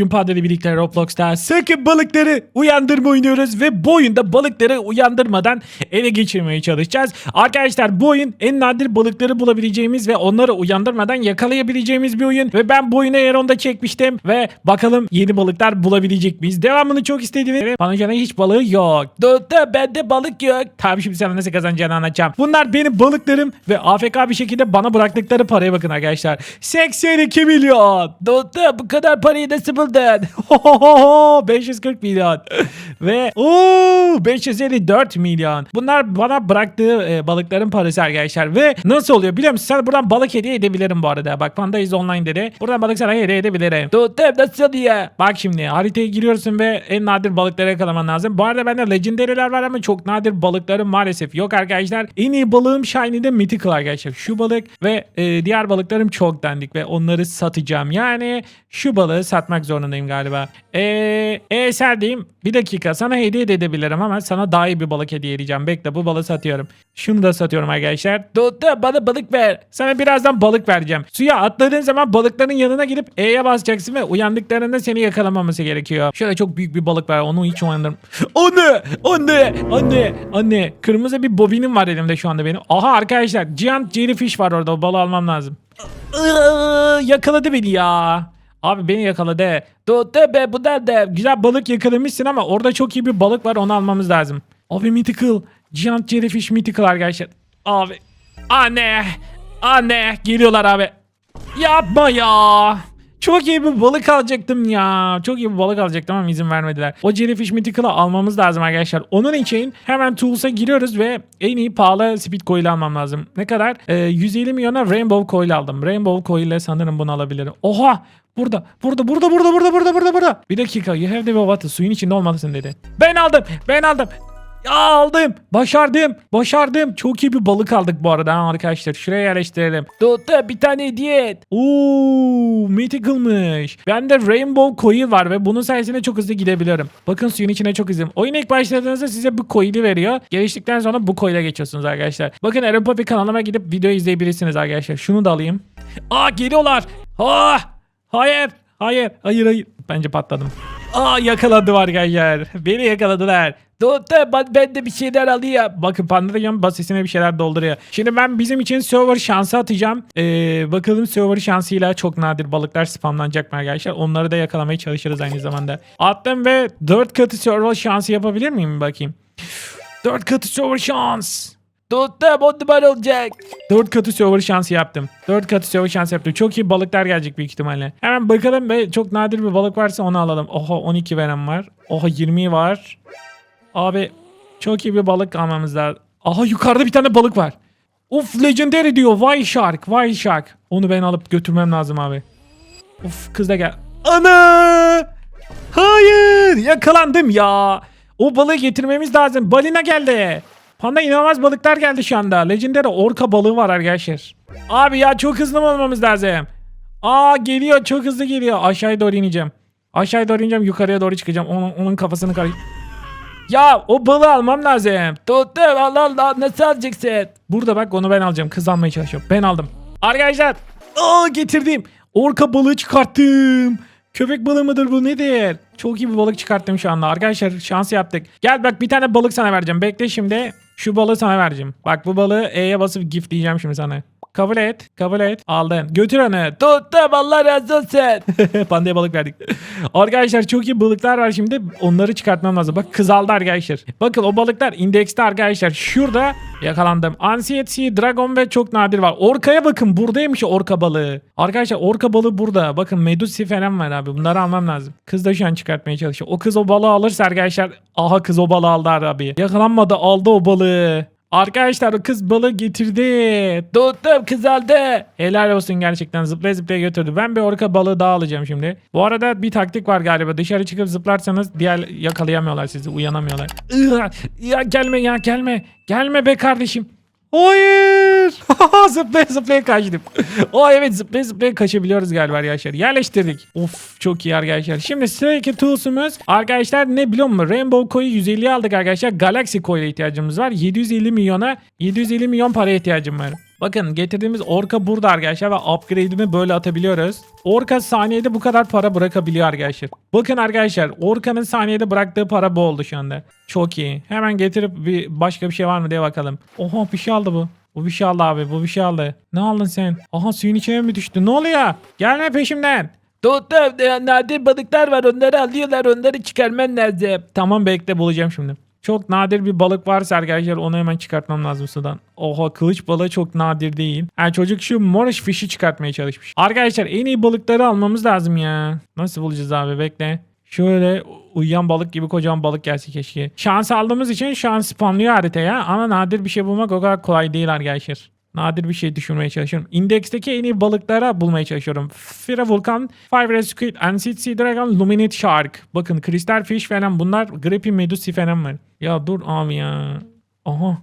Bugün Panda ile birlikte Roblox'ta sakın balıkları uyandırma oynuyoruz ve bu oyunda balıkları uyandırmadan ele geçirmeye çalışacağız. Arkadaşlar bu oyun en nadir balıkları bulabileceğimiz ve onları uyandırmadan yakalayabileceğimiz bir oyun ve ben bu oyunu Eron'da çekmiştim ve bakalım yeni balıklar bulabilecek miyiz? Devamını çok istediğiniz ve hiç balığı yok. Dota bende balık yok. Tamam şimdi sana nasıl kazanacağını anlatacağım. Bunlar benim balıklarım ve AFK bir şekilde bana bıraktıkları paraya bakın arkadaşlar. 82 milyon. Dota bu kadar parayı nasıl buldun? 540 milyon. Ve ooo 554 milyon. Bunlar bana bıraktığı e, balıkların parası arkadaşlar. Ve nasıl oluyor biliyor musun? Sana buradan balık hediye edebilirim bu arada. Bak Panda is online dedi. Buradan balık sana hediye edebilirim. Dota nasıl diye. Bak şimdi haritaya giriyorsun ve en nadir balıkları yakalaman lazım. Bu arada bende legendary'ler var ama çok nadir balıklarım maalesef yok arkadaşlar. En iyi balığım Shiny'de Mythical arkadaşlar. Şu balık ve e, diğer balıklarım çok dandik ve onları satacağım. Yani şu balığı satmak zorundayım galiba. Eee e, Serdiğim bir dakika sana hediye de edebilirim ama sana daha iyi bir balık hediye edeceğim. Bekle bu balığı satıyorum. Şunu da satıyorum arkadaşlar. Dota bana balık ver. Sana birazdan balık vereceğim. Suya atladığın zaman balıkların yanına gidip E'ye basacaksın ve uyandıklarında seni yakalamaması gerekiyor. Şöyle çok büyük bir balık var onu hiç uyandırım. Anne! Anne! Anne! Anne! Kırmızı bir bobinim var elimde şu anda benim. Aha arkadaşlar giant jellyfish var orada o balığı almam lazım. Yakaladı beni ya. Abi beni yakaladı. Tuttu be bu da de. Güzel balık yakalamışsın ama orada çok iyi bir balık var onu almamız lazım. Abi mythical. Giant jellyfish mythical arkadaşlar. Abi. Anne. Anne. Geliyorlar abi. Yapma ya. Çok iyi bir balık alacaktım ya. Çok iyi bir balık alacaktım ama izin vermediler. O Jellyfish Mythical'ı almamız lazım arkadaşlar. Onun için hemen Tools'a giriyoruz ve en iyi pahalı Speed Coil almam lazım. Ne kadar? Ee, 150 milyona Rainbow Coil aldım. Rainbow Coil ile sanırım bunu alabilirim. Oha! Burada, burada, burada, burada, burada, burada, burada, burada. Bir dakika, you have the water. Suyun içinde olmalısın dedi. Ben aldım, ben aldım. Ya aldım. Başardım. Başardım. Çok iyi bir balık aldık bu arada arkadaşlar. Şuraya yerleştirelim. Dota bir tane hediye et. Oo, mythical'mış. Bende Rainbow Coil var ve bunun sayesinde çok hızlı gidebilirim. Bakın suyun içine çok hızlıyım. Oyuna ilk başladığınızda size bu coil'i veriyor. Geliştikten sonra bu coil'e geçiyorsunuz arkadaşlar. Bakın Aaron Poppy kanalıma gidip video izleyebilirsiniz arkadaşlar. Şunu da alayım. Aa geliyorlar. Aa, hayır. Hayır. Hayır hayır. Bence patladım. Aa yakaladı arkadaşlar. Beni yakaladılar. Dota ben, de bir şeyler alayım. Bakın yan basesine bir şeyler dolduruyor. Şimdi ben bizim için server şansı atacağım. Ee, bakalım server şansıyla çok nadir balıklar spamlanacak mı arkadaşlar? Onları da yakalamaya çalışırız aynı zamanda. Attım ve 4 katı server şansı yapabilir miyim bakayım? 4 katı server şans. Dota on numara olacak. 4 katı server şansı yaptım. 4 katı server şansı yaptım. Çok iyi balıklar gelecek büyük ihtimalle. Hemen bakalım ve çok nadir bir balık varsa onu alalım. Oha 12 veren var. Oha 20 var. Abi çok iyi bir balık almamız lazım. Aha yukarıda bir tane balık var. Uf legendary diyor. Why shark? Why shark? Onu ben alıp götürmem lazım abi. Uf kız da gel. Ana! Hayır! Yakalandım ya. O balığı getirmemiz lazım. Balina geldi. Panda inanılmaz balıklar geldi şu anda. Legendary orka balığı var arkadaşlar. Abi ya çok hızlı mı olmamız lazım? Aa geliyor çok hızlı geliyor. Aşağıya doğru ineceğim. Aşağıya doğru ineceğim yukarıya doğru çıkacağım. Onun, onun kafasını karış... Ya o balığı almam lazım. Tuttum Allah Allah nasıl alacaksın? Burada bak onu ben alacağım. Kız almaya çalışıyorum. Ben aldım. Arkadaşlar. Aa getirdim. Orka balığı çıkarttım. Köpek balığı mıdır bu nedir? Çok iyi bir balık çıkarttım şu anda. Arkadaşlar şans yaptık. Gel bak bir tane balık sana vereceğim. Bekle şimdi. Şu balığı sana vereceğim. Bak bu balığı E'ye basıp gift diyeceğim şimdi sana. Kabul et. Kabul et. Aldın. Götür onu. Tuttum. Allah razı olsun. Pandaya balık verdik. arkadaşlar çok iyi balıklar var şimdi. Onları çıkartmam lazım. Bak kızaldı arkadaşlar. Bakın o balıklar indekste arkadaşlar. Şurada yakalandım. Ansiety, Dragon ve çok nadir var. Orkaya bakın. Buradaymış orka balığı. Arkadaşlar orka balığı burada. Bakın Medusi falan var abi. Bunları almam lazım. Kız da şu an çıkartmaya çalışıyor. O kız o balığı alırsa arkadaşlar. Aha kız o balığı aldı abi. Yakalanmadı aldı o balığı. Arkadaşlar kız balığı getirdi. Tuttum kız aldı. Helal olsun gerçekten zıplaya zıplaya götürdü. Ben bir orka balığı daha alacağım şimdi. Bu arada bir taktik var galiba. Dışarı çıkıp zıplarsanız diğer yakalayamıyorlar sizi. Uyanamıyorlar. Ya gelme ya gelme. Gelme be kardeşim. Hayır. zıplaya zıplaya kaçtım. o evet zıplaya zıplaya kaçabiliyoruz galiba arkadaşlar. Yerleştirdik. Of çok iyi arkadaşlar. Şimdi sıradaki tools'umuz arkadaşlar ne biliyor musun? Rainbow Coin'i 150 aldık arkadaşlar. Galaxy Coin'e ihtiyacımız var. 750 milyona 750 milyon paraya ihtiyacım var. Bakın getirdiğimiz orka burada arkadaşlar ve upgrade'ini böyle atabiliyoruz. Orka saniyede bu kadar para bırakabiliyor arkadaşlar. Bakın arkadaşlar orkanın saniyede bıraktığı para bu oldu şu anda. Çok iyi. Hemen getirip bir başka bir şey var mı diye bakalım. Oha bir şey aldı bu. Bu bir şey aldı abi bu bir şey aldı. Ne aldın sen? Aha suyun içine mi düştü? Ne oluyor? Gelme peşimden. Doktor nadir balıklar var onları alıyorlar onları çıkarman lazım. Tamam bekle bulacağım şimdi. Çok nadir bir balık varsa arkadaşlar onu hemen çıkartmam lazım sudan. Oha kılıç balığı çok nadir değil. Yani çocuk şu morish fish'i çıkartmaya çalışmış. Arkadaşlar en iyi balıkları almamız lazım ya. Nasıl bulacağız abi bekle. Şöyle uyuyan balık gibi kocaman balık gelse keşke. Şans aldığımız için şans spamlıyor haritaya ama nadir bir şey bulmak o kadar kolay değil arkadaşlar. Nadir bir şey düşünmeye çalışıyorum. İndeksteki en iyi balıklara bulmaya çalışıyorum. Fira Vulkan, Five Red Squid, Ancient Dragon, Luminate Shark. Bakın Crystal Fish falan bunlar. Grippy Medusi falan var. Ya dur abi ya. Aha.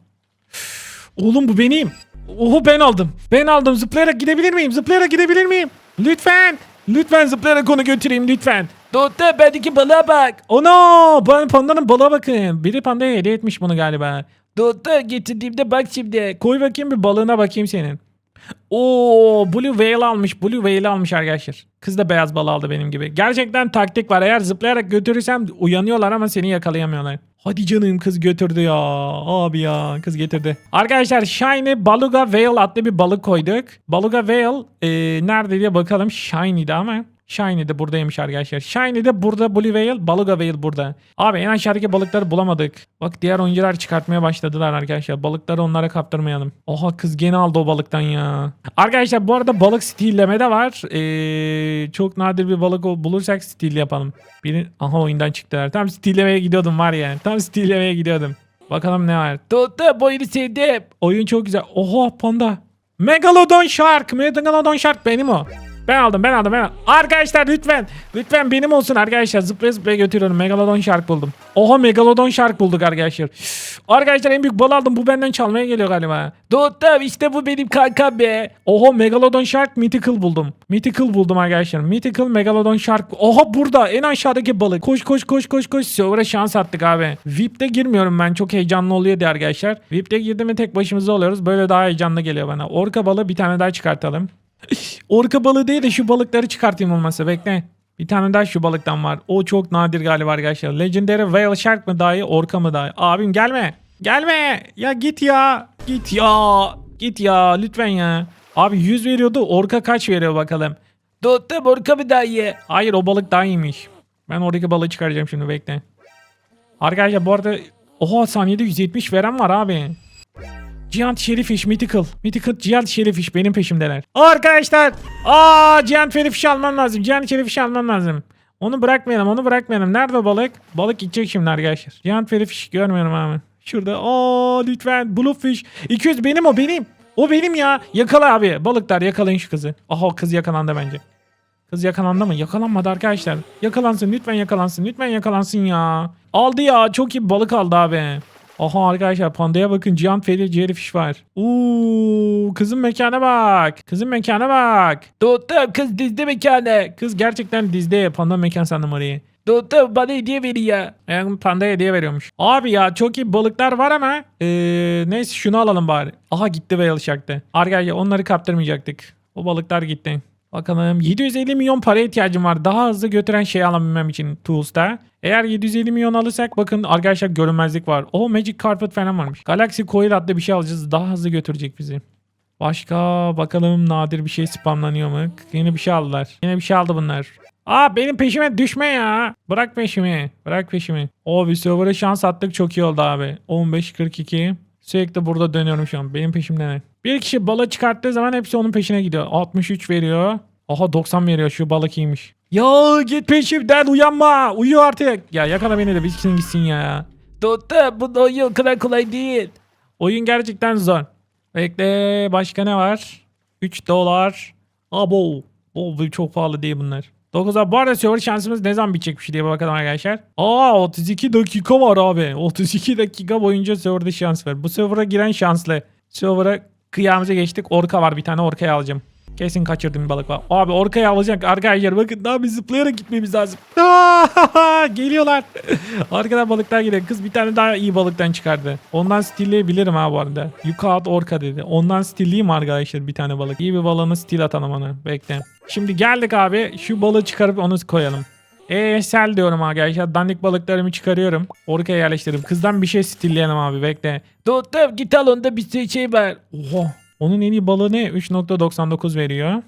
Oğlum bu benim. Oho ben aldım. Ben aldım. Zıplayarak gidebilir miyim? Zıplayarak gidebilir miyim? Lütfen. Lütfen zıplayarak onu götüreyim lütfen. Doktor bendeki balığa bak. Ono! Ben pandanın balığa bakın. Biri pandaya hediye etmiş bunu galiba. Doktor getirdiğimde bak şimdi. Koy bakayım bir balığına bakayım senin. Oo, Blue Whale almış. Blue Whale almış arkadaşlar. Kız da beyaz balığı aldı benim gibi. Gerçekten taktik var. Eğer zıplayarak götürürsem uyanıyorlar ama seni yakalayamıyorlar. Hadi canım kız götürdü ya. Abi ya kız getirdi. Arkadaşlar Shiny Baluga Whale adlı bir balık koyduk. Baluga Whale e, nerede diye bakalım. Shiny'di ama. Shiny de buradaymış arkadaşlar. Shiny de burada Blue Whale, Baluga Whale burada. Abi en aşağıdaki balıkları bulamadık. Bak diğer oyuncular çıkartmaya başladılar arkadaşlar. Balıkları onlara kaptırmayalım. Oha kız gene aldı o balıktan ya. Arkadaşlar bu arada balık stilleme de var. Ee, çok nadir bir balık bulursak still yapalım. Biri aha oyundan çıktılar. Tam stillemeye gidiyordum var ya. Tam stillemeye gidiyordum. Bakalım ne var. Doktor bu oyunu sevdim. Oyun çok güzel. Oha panda. Megalodon Shark. Megalodon Shark benim o. Ben aldım ben aldım ben aldım. Arkadaşlar lütfen. Lütfen benim olsun arkadaşlar. Zıplaya zıplaya götürüyorum. Megalodon Shark buldum. Oha Megalodon Shark bulduk arkadaşlar. Arkadaşlar en büyük balı aldım. Bu benden çalmaya geliyor galiba. Doktor işte bu benim kankam be. Oha Megalodon Shark Mythical buldum. Mythical buldum arkadaşlar. Mythical Megalodon Shark. Oha burada en aşağıdaki balık. Koş koş koş koş koş. Server'a şans attık abi. VIP'te girmiyorum ben. Çok heyecanlı oluyor diye arkadaşlar. VIP'te girdi mi tek başımıza oluyoruz. Böyle daha heyecanlı geliyor bana. Orka balığı bir tane daha çıkartalım. Orka balığı değil de şu balıkları çıkartayım olmazsa bekle. Bir tane daha şu balıktan var. O çok nadir galiba arkadaşlar. Legendary Whale Shark mı daha iyi, Orka mı daha iyi? Abim gelme. Gelme. Ya git ya. Git ya. Git ya lütfen ya. Abi 100 veriyordu. Orka kaç veriyor bakalım. Doktor orka mı daha iyi? Hayır o balık daha iyiymiş. Ben oradaki balığı çıkaracağım şimdi bekle. Arkadaşlar bu arada oha saniyede 170 veren var abi. Giant Shellfish Mythical. Mythical Giant Shellfish benim peşimdeler. Arkadaşlar. Aa Giant Shellfish almam lazım. Giant Shellfish almam lazım. Onu bırakmayalım onu bırakmayalım. Nerede balık? Balık gidecek şimdi arkadaşlar. Giant Shellfish görmüyorum abi. Şurada. Aa lütfen. Bluefish. 200 benim o benim. O benim ya. Yakala abi. Balıklar yakalayın şu kızı. Aha kız yakalandı bence. Kız yakalandı mı? Yakalanmadı arkadaşlar. Yakalansın lütfen yakalansın. Lütfen yakalansın ya. Aldı ya. Çok iyi balık aldı abi. Aha arkadaşlar pandaya bakın. Giant Fairy Jellyfish var. Uuu kızın mekana bak. Kızın mekana bak. Doktor kız dizdi mekanı. Kız gerçekten dizde. Panda mekan sandım orayı. Doktor bana hediye veriyor. Yani pandaya hediye veriyormuş. Abi ya çok iyi balıklar var ama eee, neyse şunu alalım bari. Aha gitti whale shark'tı. Arkadaşlar onları kaptırmayacaktık. O balıklar gitti. Bakalım 750 milyon para ihtiyacım var. Daha hızlı götüren şey alabilmem için Tools'ta. Eğer 750 milyon alırsak bakın arkadaşlar görünmezlik var. O Magic Carpet falan varmış. Galaxy Coil adlı bir şey alacağız. Daha hızlı götürecek bizi. Başka bakalım nadir bir şey spamlanıyor mu? Yine bir şey aldılar. Yine bir şey aldı bunlar. Aa benim peşime düşme ya. Bırak peşimi. Bırak peşimi. O bir server'a şans attık çok iyi oldu abi. 15-42. Sürekli burada dönüyorum şu an. Benim peşimde ne? Bir kişi balık çıkarttığı zaman hepsi onun peşine gidiyor. 63 veriyor. Aha 90 veriyor. Şu balık iyiymiş. Ya git peşimden uyanma. Uyu artık. Ya yakala beni de bitsin gitsin ya. Doktor bu oyun kadar kolay değil. Oyun gerçekten zor. Bekle başka ne var? 3 dolar. Abo. O çok pahalı değil bunlar. 9'a bu arada server şansımız ne zaman bitecekmiş diye bakalım arkadaşlar. Aa 32 dakika var abi. 32 dakika boyunca serverda şans var. Bu server'a giren şanslı. Server'a kıyamıza geçtik. Orka var bir tane orkaya alacağım. Kesin kaçırdığım bir balık var. Abi orkaya alacak arkadaşlar bakın daha bir zıplayarak gitmemiz lazım. Geliyorlar. Arkadan balıklar geliyor. Kız bir tane daha iyi balıktan çıkardı. Ondan stilleyebilirim ha bu arada. Yuka at orka dedi. Ondan stilleyeyim arkadaşlar bir tane balık. İyi bir balığını still atalım ona. Bekle. Şimdi geldik abi. Şu balığı çıkarıp onu koyalım. Eee sel diyorum arkadaşlar. Dandik balıklarımı çıkarıyorum. Orkaya yerleştirip kızdan bir şey stilleyelim abi bekle. Doktor git al onda bir sürü şey var. Oha. Onun en iyi balığı ne? 3.99 veriyor.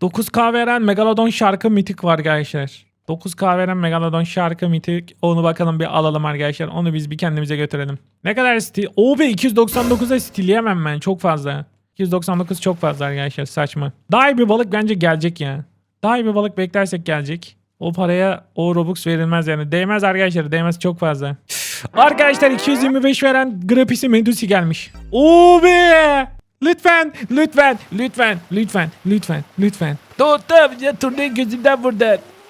9K veren Megalodon şarkı mitik var arkadaşlar. 9K veren Megalodon şarkı mitik. Onu bakalım bir alalım arkadaşlar. Onu biz bir kendimize götürelim. Ne kadar stil? Oo be 299'a stilleyemem ben. Çok fazla. 299 çok fazla arkadaşlar. Saçma. Daha iyi bir balık bence gelecek ya. Daha iyi bir balık beklersek gelecek. O paraya o Robux verilmez yani. Değmez arkadaşlar. Değmez çok fazla. Arkadaşlar 225 veren Grapisi Medusi gelmiş. Oo be! Lütfen, lütfen, lütfen, lütfen, lütfen, lütfen. Ya turnayı gözümden vurdu.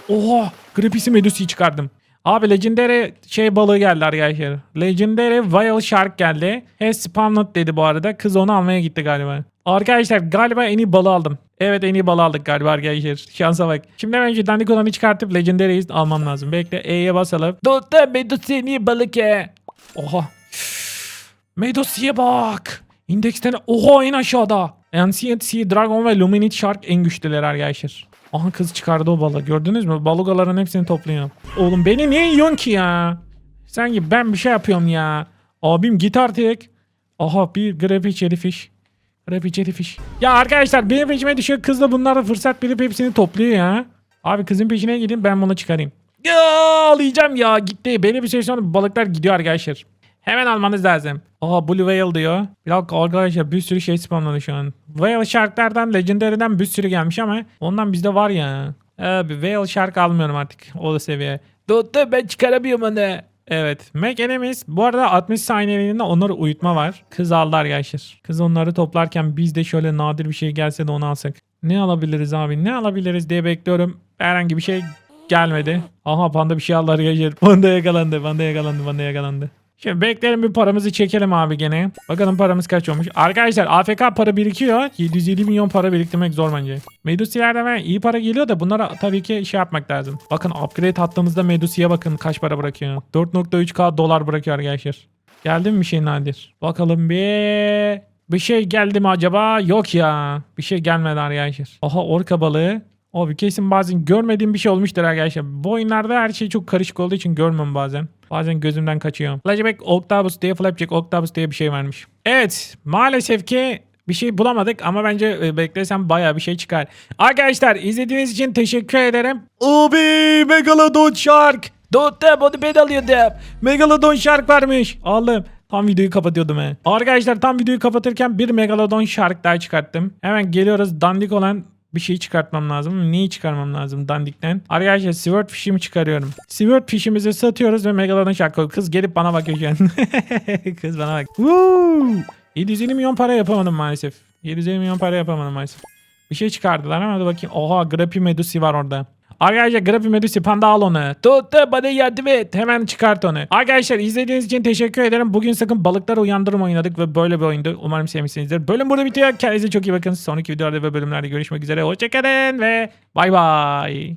Oha! Grapisi Medusi'yi çıkardım. Abi Legendary şey balığı geldi arkadaşlar. Legendary Whale Shark geldi. He spawned dedi bu arada. Kız onu almaya gitti galiba. Arkadaşlar galiba en iyi balığı aldım. Evet en iyi balığı aldık galiba arkadaşlar. Şansa bak. Şimdi hemen şu dandik çıkartıp Legendary'yi almam lazım. Bekle E'ye basalım. Doktor Medusa en iyi balık ya. Oha. Medusi'ye bak. İndeksten oha en aşağıda. Ancient Sea Dragon ve Luminate Shark en güçlüler arkadaşlar. Aha kız çıkardı o balığı. Gördünüz mü? Balıgaların hepsini topluyor. Oğlum beni niye yiyorsun ki ya? Sanki ben bir şey yapıyorum ya. Abim git artık. Aha bir Grappy Jellyfish. Grappy Jellyfish. Ya arkadaşlar benim peşime düşüyor. Kız da bunlarda fırsat bilip hepsini topluyor ya. Abi kızın peşine gidin ben bunu çıkarayım. Ya ağlayacağım ya gitti. Beni bir süre sonra balıklar gidiyor arkadaşlar. Hemen almanız lazım. Aha Blue Whale diyor. Bir dakika arkadaşlar bir sürü şey spamladı şu an. Whale Shark'lardan Legendary'den bir sürü gelmiş ama ondan bizde var ya. Abi Whale Shark almıyorum artık o da seviye. Doktor ben çıkaramıyorum onu. Evet. Mac Enemies. Bu arada 60 saniyeliğinde onları uyutma var. Kız aldı arkadaşlar. Kız onları toplarken biz de şöyle nadir bir şey gelse de onu alsak. Ne alabiliriz abi? Ne alabiliriz diye bekliyorum. Herhangi bir şey gelmedi. Aha panda bir şey aldı arkadaşlar. Panda yakalandı. Panda yakalandı. Panda yakalandı. Şimdi bekleyelim bir paramızı çekelim abi gene. Bakalım paramız kaç olmuş. Arkadaşlar AFK para birikiyor. 750 milyon para biriktirmek zor bence. Medusilerden iyi para geliyor da bunlara tabii ki şey yapmak lazım. Bakın upgrade attığımızda Medusi'ye bakın kaç para bırakıyor. 4.3k dolar bırakıyor arkadaşlar. Geldi mi bir şey nadir? Bakalım bir... Bir şey geldi mi acaba? Yok ya. Bir şey gelmedi arkadaşlar. Aha orka balığı. Abi kesin bazen görmediğim bir şey olmuştur arkadaşlar. Bu oyunlarda her şey çok karışık olduğu için görmem bazen. Bazen gözümden kaçıyor. Flashback Octopus diye Flapjack Octopus diye bir şey varmış. Evet maalesef ki bir şey bulamadık ama bence e, beklesem baya bir şey çıkar. Arkadaşlar izlediğiniz için teşekkür ederim. Abi Megalodon Shark. Doktor bunu ben alıyordum. Megalodon Shark varmış. Aldım. Tam videoyu kapatıyordum he. Arkadaşlar tam videoyu kapatırken bir Megalodon Shark daha çıkarttım. Hemen geliyoruz dandik olan bir şey çıkartmam lazım. Neyi çıkarmam lazım dandikten? Arkadaşlar Swordfish'imi çıkarıyorum. Swordfish'imizi satıyoruz ve Megalodon Shark. Kız gelip bana bakıyor şu an. Kız bana bak. Woo! 750 milyon para yapamadım maalesef. 750 milyon para yapamadım maalesef. Bir şey çıkardılar ama hadi bakayım. Oha Grappy Medusi var orada. Arkadaşlar Grappy Medusi panda al onu. Doktor bana yardım et. Hemen çıkart onu. Arkadaşlar izlediğiniz için teşekkür ederim. Bugün sakın balıkları uyandırma oynadık ve böyle bir oyundu. Umarım sevmişsinizdir. Bölüm burada bitiyor. Kendinize çok iyi bakın. Sonraki videolarda ve bölümlerde görüşmek üzere. Hoşçakalın ve bay bay.